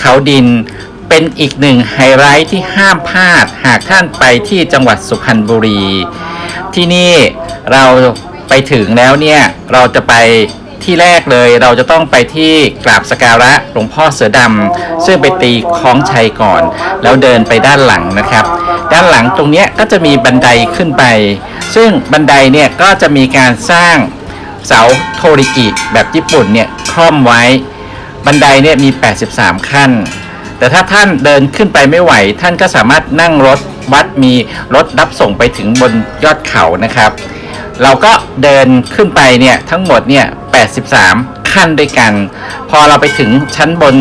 เขาดิน เป็นอีกหนึ่งไฮไลท์ที่ห้ามพลาดหากท่านไปที่จังหวัดสุพรรณบุรี ที่นี่เราไปถึงแล้วเนี่ยเราจะไปที่แรกเลยเราจะต้องไปที่กราบสการะหลวงพ่อเสือดำซึ่งไปตีคล้องชัยก่อน แล้วเดินไปด้านหลังนะครับ ด้านหลังตรงนี้ก็จะมีบันไดขึ้นไป ซึ่งบันไดเนี่ยก็จะมีการสร้างเสาโทริกิแบบญี่ปุ่นเนี่ยคล่อมไว้ บันไดเนี่ยมี 83 ขั้น แต่ถ้าท่านเดินขึ้นไปไม่ไหว ท่านก็สามารถนั่งรถวัดมีรถรับส่งไปถึงบนยอดเขานะครับ เราก็เดินขึ้นไปเนี่ยทั้งหมดเนี่ย 83 ขั้นด้วยกัน พอเราไปถึงชั้นบน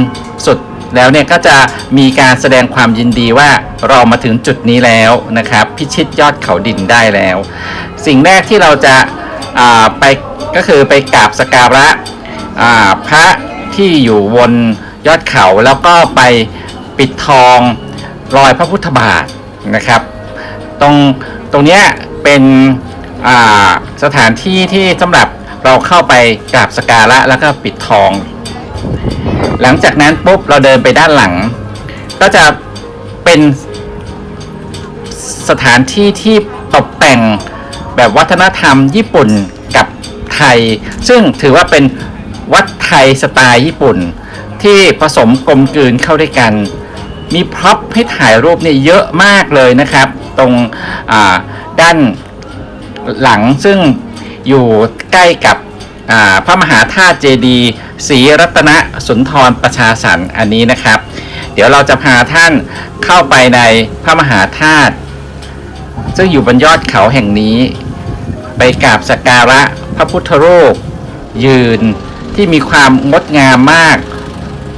สุดแล้วเนี่ยก็จะมีการแสดงความยินดีว่าเรามาถึงจุดนี้แล้วนะครับ พิชิตยอดเขาดินได้แล้ว สิ่งแรกที่เราจะไปก็คือไปกราบสการะพระ ที่อยู่บนยอดเขาแล้วก็ไปปิดทองรอยพระพุทธบาทนะครับ ตรงตรงเนี้ยเป็นสถานที่ที่สำหรับเราเข้าไปกราบสการะแล้วก็ปิดทอง หลังจากนั้นปุ๊บเราเดินไปด้านหลัง ก็จะเป็นสถานที่ที่ตกแต่งแบบวัฒนธรรมญี่ปุ่นกับไทย ซึ่งถือว่าเป็น ไทยสไตล์ญี่ปุ่น ที่ผสมกลมกลืนเข้าด้วยกัน มีพร็อพให้ถ่ายรูปเนี่ยเยอะมากเลยนะครับ ตรงด้านหลังซึ่งอยู่ใกล้กับพระมหาธาตุเจดีย์ศรีรัตนสุนทรประชาสรรค์อันนี้นะครับ เดี๋ยวเราจะพาท่านเข้าไปในพระมหาธาตุซึ่งอยู่บนยอดเขาแห่งนี้ ไปกราบสักการะพระพุทธรูปยืน ที่มีความงดงามมาก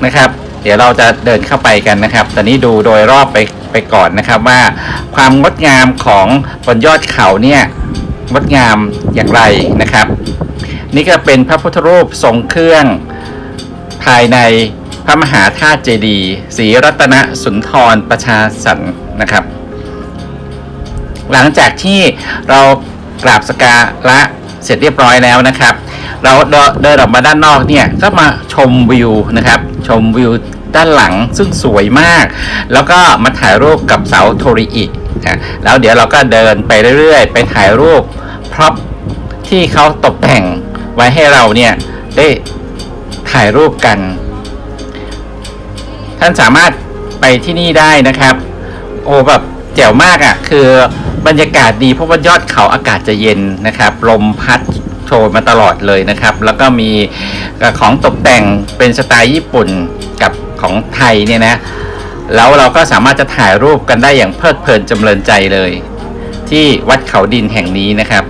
นะครับ เดี๋ยวเราจะเดินเข้าไปกันนะครับ ตอนนี้ดูโดยรอบไปไปก่อนนะครับว่าความงดงามของบนยอดเขาเนี่ยงดงามอย่างไรนะครับ นี่ก็เป็นพระพุทธรูปทรงเครื่องภายในพระมหาธาตุเจดีย์ศรีรัตนสุนทรประชาสรรค์นะครับ หลังจากที่เรากราบสการะเสร็จเรียบร้อยแล้วนะครับ เราเดินออกมาด้านนอกเนี่ยก็มาชมวิวนะครับ ชมวิวด้านหลังซึ่งสวยมาก แล้วก็มาถ่ายรูปกับเสาโทริอินะแล้วเดี๋ยวเราก็เดินไปเรื่อยๆ ไปถ่ายรูปพร็อพที่เขาตกแต่งไว้ให้เราเนี่ยได้ถ่ายรูปกัน ท่านสามารถไปที่นี่ได้นะครับ โอ้แบบแจ๋วมากอะ่ะ คือบรรยากาศดีเพราะว่ายอดเขาอากาศจะเย็นนะครับ ลมพัด โชยมาตลอดเลยนะครับ แล้วก็มีของตกแต่งเป็นสไตล์ญี่ปุ่นกับของไทยเนี่ยนะแล้วเราก็สามารถจะถ่ายรูปกันได้อย่างเพลิดเพลินจำเริญใจเลย ที่วัดเขาดินแห่งนี้นะครับ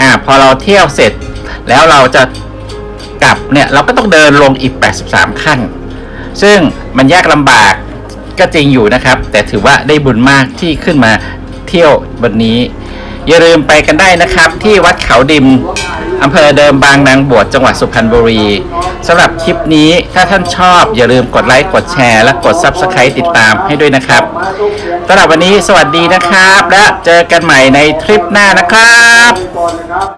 อ่าพอเราเที่ยวเสร็จแล้วเราจะกลับเนี่ยเราก็ต้องเดินลงอีก 83 ขั้น ซึ่งมันยากลำบากก็จริงอยู่นะครับ แต่ถือว่าได้บุญมากที่ขึ้นมาเที่ยวบนนี้ อย่าลืมไปกันได้นะครับ ที่วัดเขาดิมอำเภอเดิมบางนางบวชจังหวัดสุพรรณบุรีสำหรับคลิปนี้ถ้าท่านชอบอย่าลืมกดไลค์กดแชร์ และกด Subscribe ติดตามให้ด้วยนะครับสำหรับวันนี้สวัสดีนะครับ และเจอกันใหม่ในทริปหน้านะครับ